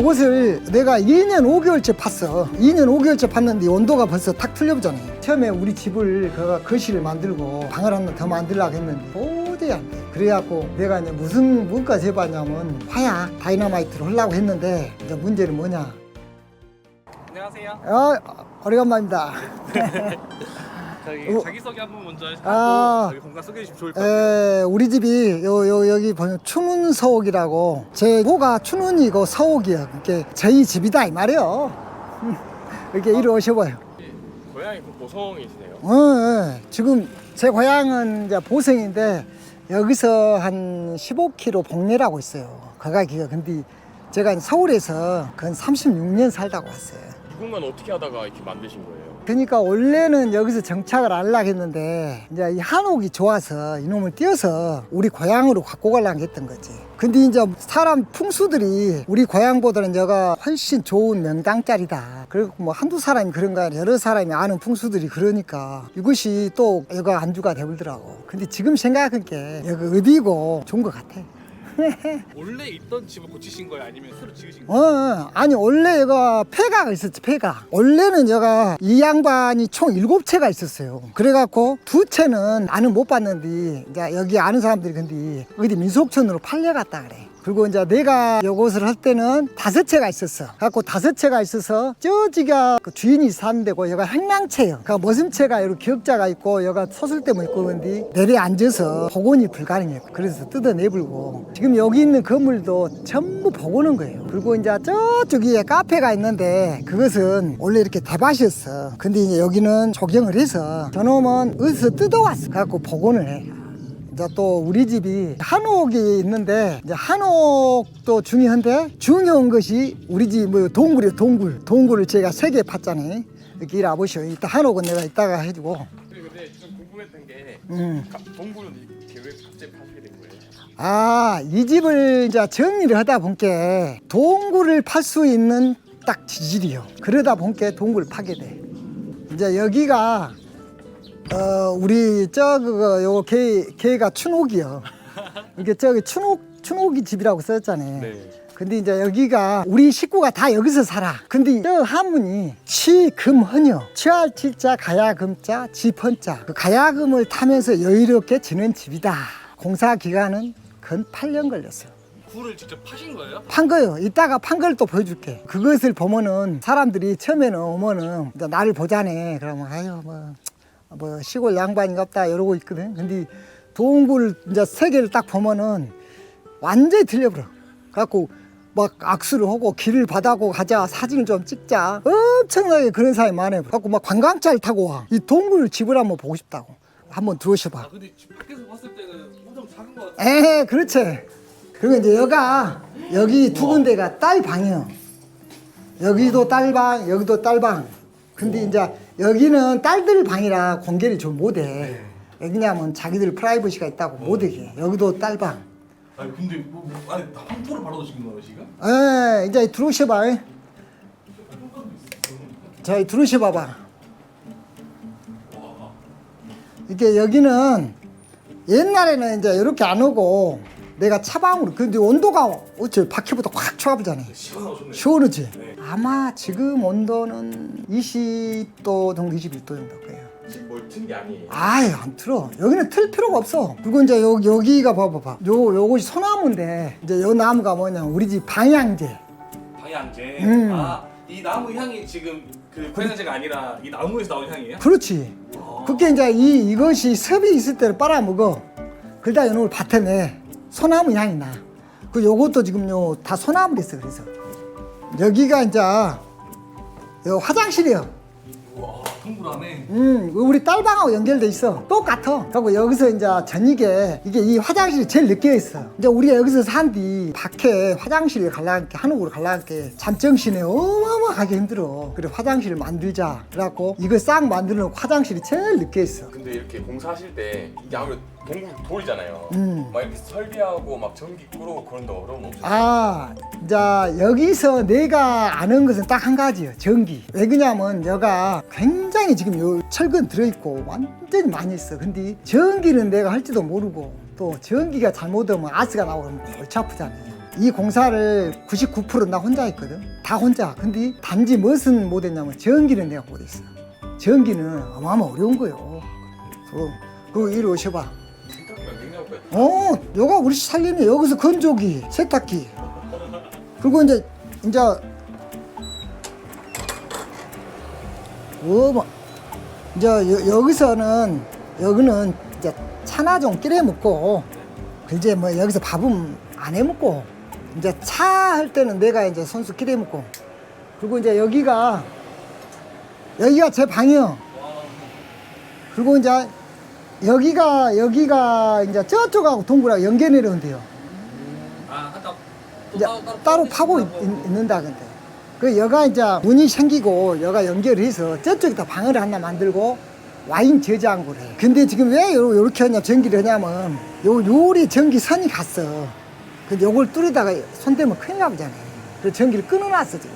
요것을 내가 2년 5개월째 팠어. 2년 5개월째 팠는데 온도가 벌써 탁 풀려보잖아. 처음에 우리 집을 그 거실을 만들고 방을 하나 더 만들려고 했는데 도저히 안 돼. 그래갖고 내가 이제 무슨 문까지 해봤냐면 화야 다이너마이트를 하려고 했는데 이제 문제는 뭐냐. 안녕하세요. 어, 오래간만입니다. 저기 어. 자기 소개 한번 먼저 하고 아. 여기 공간 소개해 주시면 좋을 것 같아요. 에, 우리 집이 요, 요, 여기 보면 춘운서옥이라고 제 호가 춘운이고 서옥이야. 이게 저희 집이다 이 말이에요. 이렇게 이리 오셔봐요. 고향이 그 보성이시네요. 어, 예. 지금 제 고향은 이제 보성인데 여기서 한 15km 복내라고 있어요. 거가기가 근데 제가 서울에서 근 36년 살다가 왔어요. 이 공간 어떻게 하다가 이렇게 만드신 거예요? 그러니까 원래는 여기서 정착을 하려고 했는데 이제 이 한옥이 좋아서 이놈을 띄어서 우리 고향으로 갖고 가려고 했던 거지. 근데 이제 사람 풍수들이 우리 고향보다는 여가 훨씬 좋은 명당짜리다. 그리고 뭐 한두 사람이 그런가 여러 사람이 아는 풍수들이 그러니까 이것이 또 여가 안주가 되더라고. 근데 지금 생각한 게 여기 어디고 좋은 것 같아. 원래 있던 집을 고치신 거예요? 아니면 새로 지으신 어, 거예요? 어. 아니 원래 여가 폐가가 있었지 폐가 원래는 여가 이 양반이 총 일곱 채가 있었어요 그래갖고 두 채는 나는 못 봤는데 이제 여기 아는 사람들이 근데 어디 민속촌으로 팔려갔다 그래 그리고 이제 내가 요것을 할 때는 다섯 채가 있었어. 갖고 다섯 채가 있어서 저지가 그 주인이 사는 데고 여가 행랑채요. 그러니까 머슴채가 이렇게 격자가 있고 여가 서술대문 있고 근데 내려 앉아서 복원이 불가능해요. 그래서 뜯어내불고 지금 여기 있는 건물도 전부 복원한 거예요. 그리고 이제 저쪽에 카페가 있는데 그것은 원래 이렇게 대밭이었어. 근데 이제 여기는 조경을 해서 저놈은 어디서 뜯어왔어. 갖고 복원을 해. 이제 또 우리 집이 한옥이 있는데 이제 한옥도 중요한데 중요한 것이 우리 집 뭐 동굴이에요 동굴. 동굴을 제가 세개 팠잖아요 이렇게 이리 와보시오. 이따 한옥은 내가 이따가 해주고. 근데, 근데 좀 궁금했던 게 음. 가- 동굴은 이렇게 왜 갑자기 파시게 된 거예요? 아 이 집을 이제 정리를 하다 보니까 동굴을 팔 수 있는 딱 지질이요. 그러다 보니까 동굴을 파게 돼. 이제 여기가 어 우리 저 그거 요거 개 개가 춘옥이요 이게 저기 춘옥 춘옥이 집이라고 썼잖아요 네. 근데 이제 여기가 우리 식구가 다 여기서 살아. 근데 저 한문이 치금헌여. 치할 치자 가야금자 지펀자. 그 가야금을 타면서 여유롭게 지는 집이다. 공사 기간은 근 8년 걸렸어. 굴을 직접 파신 거예요? 판 거요. 이따가 판 걸 또 보여줄게. 그것을 보면은 사람들이 처음에는 오면은 나를 보자네. 그러면 아유 뭐, 뭐 시골 양반인가 없다 이러고 있거든. 근데 동굴 이제 세 개를 딱 보면은 완전히 들려버려. 갖고 막 악수를 하고 길을 받아고 가자 사진을 좀 찍자 엄청나게 그런 사람이 많아요. 갖고 막 관광차를 타고 와. 이 동굴 집을 한번 보고 싶다고. 한번 들어오셔봐. 아 근데 집 밖에서 봤을 때는 엄청 작은 것 같아요. 에 그렇지 그리고 이제 여가 여기 두 군데가 딸 방이요 여기도 딸방 여기도 딸방 근데 이제 여기는 딸들 방이라 공개를 좀 못해. 왜냐면 자기들 프라이버시가 있다고 못해 여기도 딸방. 아니 근데 뭐, 뭐 안에 황토를 발라두신 거예요 지금? 에 이제 들어오셔봐 에. 자 들어오셔봐봐 이게 여기는 옛날에는 이제 이렇게 안 오고 내가 차방으로 근데 온도가 어째 밖에보다 확 추워보잖아요 시원하셨네 시원하지? 아마 지금 온도는 20도 정도 21도 정도 거예요 지금 뭘 튼 게 아니에요. 아예 안 틀어 여기는 틀 필요가 없어 그리고 이제 여기, 여기가 봐봐봐 요, 요것이 소나무인데 이제 요 나무가 뭐냐 우리 집 방향제 방향제. 음. 아이 나무 향이 지금 그 고향제가 아니라 이 나무에서 나온 향이에요? 그렇지 그게 이제 이, 이것이 섭이 있을 때를 빨아먹어 그러다 요놈을 밭에 내 소나무 향이 나 그 요것도 지금 요 다 소나무로 있어 그래서. 여기가 이제 요 화장실이요. 와 동굴 안에 음, 우리 딸방하고 연결돼 있어. 똑같아. 그리고 여기서 이제 저녁에 이게 이 화장실이 제일 늦게 있어. 이제 우리가 여기서 산 뒤 밖에 화장실에 갈라니까 한옥으로 갈라니까 잠정신에 어마어마하게 힘들어. 그래 화장실을 만들자. 그래갖고 이거 싹 만들어 놓고 화장실이 제일 늦게 있어. 근데 이렇게 공사하실 때 이게 아무래도 동굴 돌이잖아요. 음. 막 이렇게 설비하고 막 전기 끌고 그런 데 어려움 없어요. 아, 이제 여기서 내가 아는 것은 딱 한 가지요. 전기. 왜 그냐면 여가 굉장히 지금 요 철근 들어있고 완전히 많이 있어. 근데 전기는 내가 할지도 모르고 또 전기가 잘못되면 아스가 나오면 골치 아프잖아요. 이 공사를 99%나 혼자 했거든. 다 혼자. 근데 단지 무엇은 못했냐면 전기는 내가 못했어. 전기는 어마어마 어려운 거요. 그, 그 이리 오셔봐. 어, 요가 우리 살림이 여기서 건조기, 세탁기. 그리고 이제 이제 뭐 이제 여, 여기서는 여기는 이제 차나 좀 끓여 먹고 그 이제 뭐 여기서 밥은 안 해 먹고 이제 차 할 때는 내가 이제 손수 끓여 먹고 그리고 이제 여기가 여기가 제 방이요. 그리고 이제 여기가 여기가 이제 저쪽하고 동굴하고 연결 내려온대요. 아, 따로, 따로 파고 있, 는다 근데. 그 여가 이제 문이 생기고 여가 연결해서 저쪽에다 방을 하나 만들고 와인 저장고래. 근데 지금 왜 요- 요렇게 하냐 전기를 하냐면 요 요리 전기선이 갔어. 근데 요걸 뚫다가 손대면 큰일 나잖아요. 그래서 전기를 끊어놨어 지금.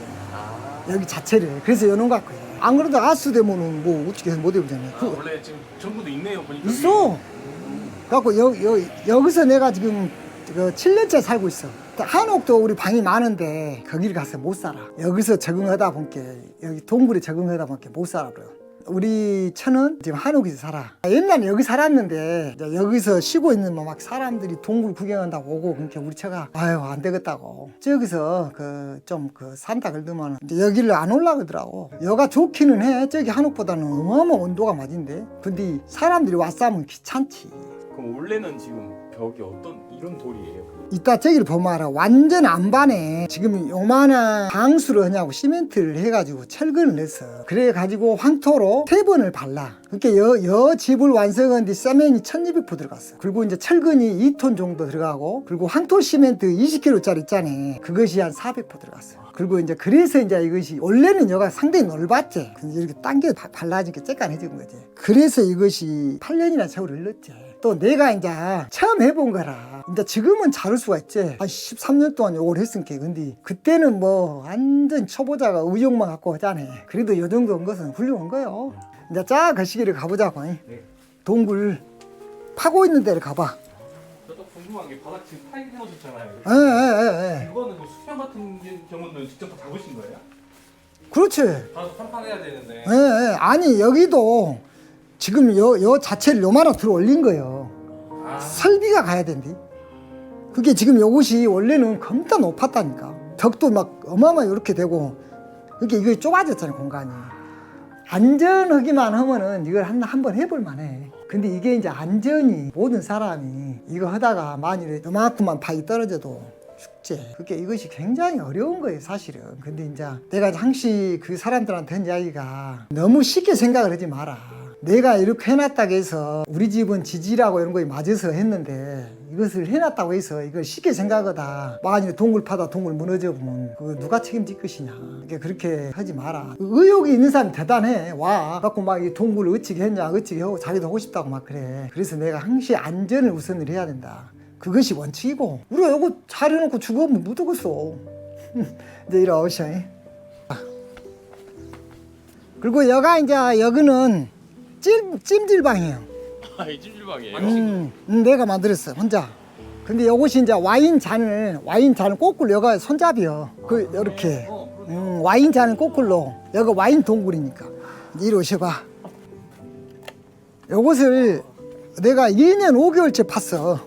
여기 자체를. 그래서 여놓은 것 같고요. 안 그래도 아수 되면은 뭐 어떻게 해서 못 해보잖아요. 아, 그, 원래 지금 전부도 있네요, 보니까. 있어. 그래갖고 여, 여, 여기서 내가 지금 그 7년째 살고 있어. 한옥도 우리 방이 많은데 거기를 가서 못 살아. 여기서 적응하다 보니까 여기 동굴에 적응하다 보니까 못 살아 그래요. 우리 처는 지금 한옥에서 살아. 옛날에 여기 살았는데 여기서 쉬고 있는 뭐막 사람들이 동굴 구경한다고 오고 그러니까 우리 처가 아유 안 되겠다고 저기서 그 좀 그 산다 이제 여기를 안 올라가더라고. 여가 좋기는 해. 저기 한옥보다는 어마어마 온도가 맞은데. 근데 사람들이 왔싸면 귀찮지. 그럼 원래는 지금 벽이 어떤 이런 돌이에요? 이따 저기를 보면 알아. 완전 안반에 지금 요만한 방수를 하냐고 시멘트를 해가지고 철근을 냈어. 그래가지고 황토로 세 번을 발라. 그렇게 여, 여 집을 완성한 뒤 세면이 1200포 들어갔어. 그리고 이제 철근이 2톤 정도 들어가고, 그리고 황토 시멘트 20kg짜리 있잖아. 그것이 한 400포 들어갔어. 그리고 이제 그래서 이제 이것이 원래는 여가 상당히 넓었지. 근데 이렇게 당겨 바- 발라지니까 쬐깐해진 거지. 그래서 이것이 8년이나 세월을 흘렀지. 또 내가 이제 처음 해본 거라. 이제 지금은 자를 수가 있지. 한 13년 동안 요걸 했으니까. 근데 그때는 뭐 완전 초보자가 의욕만 갖고 하잖아. 그래도 요 정도 한 것은 훌륭한 거요. 이제 자, 그 시기를 가보자고. 동굴 파고 있는 데를 가봐. 저도 궁금한 게 바닥 지금 파이 해놓으셨잖아요. 예, 예, 예, 예. 이거는 뭐 수평 같은 경우는 직접 다 잡으신 거예요? 그렇지. 바닥 판판해야 되는데. 예, 예. 아니 여기도 지금 요, 요 자체를 요만한 들어 올린 거예요. 아, 설비가 가야 된대. 그게 지금 요것이 원래는 겁나 높았다니까. 벽도 막 어마어마 이렇게 되고, 그게 이게 좁아졌잖아요 공간이. 안전하기만 하면은 이걸 한 한번 해볼 만해. 근데 이게 이제 안전이 모든 사람이 이거 하다가 만일에 요만큼만 파이 떨어져도 죽지. 그게 이것이 굉장히 어려운 거예요, 사실은. 근데 이제 내가 항시 그 사람들한테 한 이야기가 너무 쉽게 생각을 하지 마라. 내가 이렇게 해놨다고 해서 우리 집은 지지라고 이런 거에 맞아서 했는데 이것을 해놨다고 해서 이걸 쉽게 생각하다. 만약에 동굴 파다 동굴 무너져 보면 그 누가 책임질 것이냐. 그렇게 하지 마라. 의욕이 있는 사람이 대단해. 와 갖고 막 이 동굴을 어찌게 했냐 어찌게 하고 자기도 하고 싶다고 막 그래. 그래서 내가 항시 안전을 우선을 해야 된다. 그것이 원칙이고. 우리가 요거 차려놓고 죽으면 못 오겠어. 이제 이리 오셔 그리고 여가 이제 여기는 찜, 찜질방이에요 아 이 찜질방이에요? 음, 음, 내가 만들었어 혼자. 근데 요것이 이제 와인 잔을 와인 잔을 거꾸로 여가 손잡이요. 그 이렇게 음, 와인 잔을 거꾸로 여가 와인 동굴이니까 이리 오셔봐. 요것을 내가 2년 5개월째 팠어.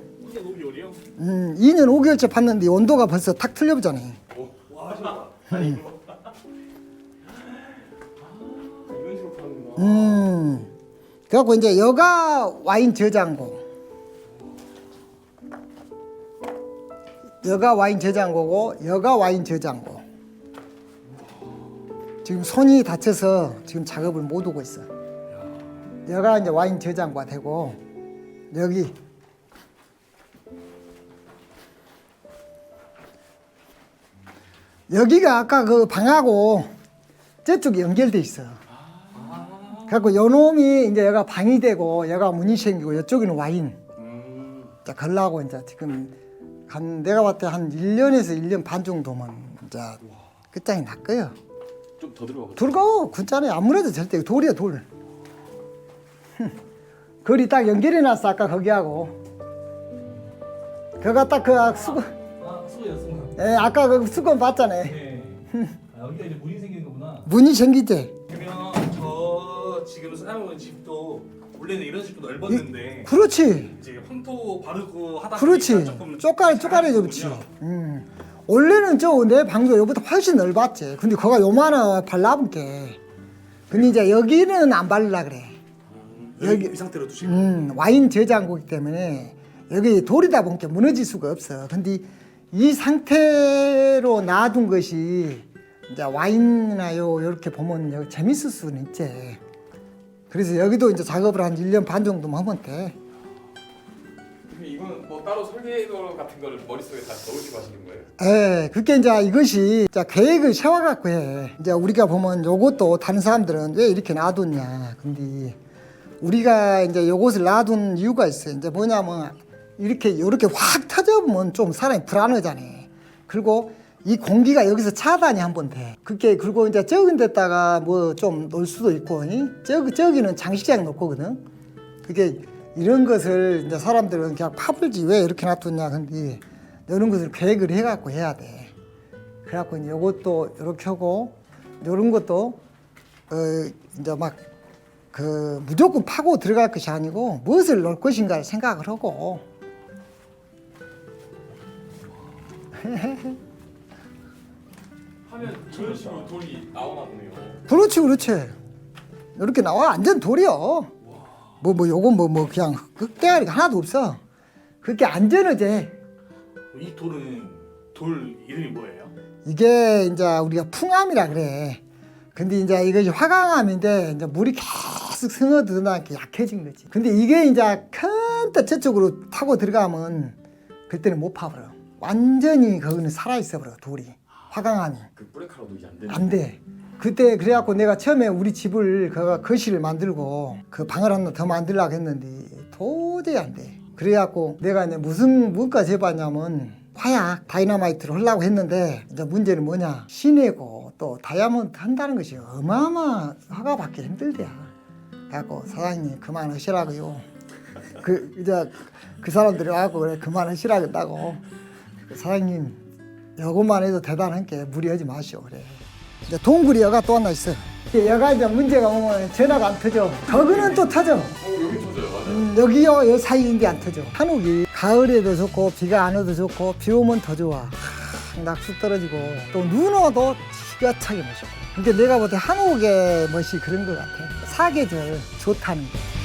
음, 2년 5개월째 팠는데 온도가 벌써 탁 틀려보잖아. 이런 식으로 파는구나. 음. 그래갖고 이제 여가 와인 저장고. 여가 와인 저장고고 여가 와인 저장고. 지금 손이 다쳐서 지금 작업을 못 오고 있어. 여가 이제 와인 저장고가 되고 여기 여기가 아까 그 방하고 저쪽이 연결돼 있어. 그래갖고 요 놈이 이제 여가 방이 되고 여가 문이 생기고 이쪽에는 와인. 음. 자, 걸라고 이제 지금 한 내가 봤을 때 한 1년에서 1년 반 정도만 이제 끝장이 날 거예요. 좀 더 들어가 둘고 굳잖아요. 아무래도 절대 돌이야 돌. 거리 딱 연결해 놨어 아까 거기하고. 그가 딱그 수고 아, 수고했습니다. 예, 아까 그 수건 봤잖아요. 네. 아, 여기가 이제 문이 생기는 거구나. 문이 생기지. 있는 집도 원래는 이런 집도 넓었는데 그렇지. 이제 황토 바르고 하다 그렇지. 보니까 조금 쪼까리. 작아졌군요. 음. 원래는 저 내 방도 여기보다 훨씬 넓었지. 근데 거가 요만한 발라본 게. 근데 이제 여기는 안 바르려 그래. 여기 여기- 이 상태로 두시고 음, 와인 저장고기 때문에 여기 돌이다 보니까 무너질 수가 없어. 근데 이 상태로 놔둔 것이 이제 와인이나 요 이렇게 보면 여기 재밌을 수는 있지. 그래서 여기도 이제 작업을 한 1년 반 정도만 하면 돼. 이거는 뭐 따로 설계도 같은 거를 머릿속에 다 넣으시고 하시는 거예요? 예, 그게 이제 이것이 이제 계획을 세워갖고 해. 이제 우리가 보면 요것도 다른 사람들은 왜 이렇게 놔뒀냐. 근데 우리가 이제 요것을 놔둔 이유가 있어요. 이제 뭐냐면 이렇게 이렇게 확 터져보면 좀 사람이 불안하잖아. 그리고 이 공기가 여기서 차단이 한 번 돼. 그게 그리고 이제 적은 데다가 뭐좀 놓을 수도 있고, 이? 저기 저기는 장식장 놓을 거거든. 그게 이런 것을 이제 사람들은 그냥 파불지 왜 이렇게 놔뒀냐 근데 이런 것을 계획을 해갖고 해야 돼. 그래갖고 이제 요것도 이렇게 하고 이런 것도 어 이제 막 그 무조건 파고 들어갈 것이 아니고 무엇을 넣을 것인가를 생각을 하고 하면 식으로 돌이 나오나 보네요. 그렇지 그렇지 이렇게 나와 완전 돌이요. 뭐 뭐 요건 뭐 뭐 그냥 흑대가리가 하나도 없어. 그렇게 안전하지. 이 돌은 돌 이름이 뭐예요? 이게 이제 우리가 풍암이라 그래. 근데 이제 이것이 화강암인데 이제 물이 계속 스며들어나니까 약해진 거지. 근데 이게 이제 큰데 저쪽으로 타고 들어가면 그때는 못 파버려. 완전히 거기는 살아있어 버려 돌이. 화강암이. 그 뿌레카로도 이제 안 되는. 안 돼. 그때 그래갖고 내가 처음에 우리 집을 그 거실을 만들고 그 방을 하나 더 만들려고 했는데 도저히 안 돼. 그래갖고 내가 이제 무슨 문까지 해봤냐면 화약 다이너마이트를 하려고 했는데 이제 문제는 뭐냐 시내고 또 다이아몬드 한다는 것이 어마어마 허가 받기 힘들대야. 그래갖고 사장님 그만하시라고요. 그 이제 그 사람들이 와갖고 그래 그만하시라고 한다고. 사장님 요것만 해도 대단한 게 무리하지 마시오 그래. 이제 동굴이 여가 또 하나 있어. 여가 이제 문제가 뭐면 전화가 안 터져. 거기는 또 터져. 음, 여기요 여 사이인데 안 터져. 한옥이 가을에도 좋고 비가 안 와도 좋고 비 오면 더 좋아. 하, 낙수 떨어지고 또 눈 와도 기가 차게 멋있고. 근데 내가 볼 때 한옥의 멋이 그런 것 같아. 사계절 좋다는 거.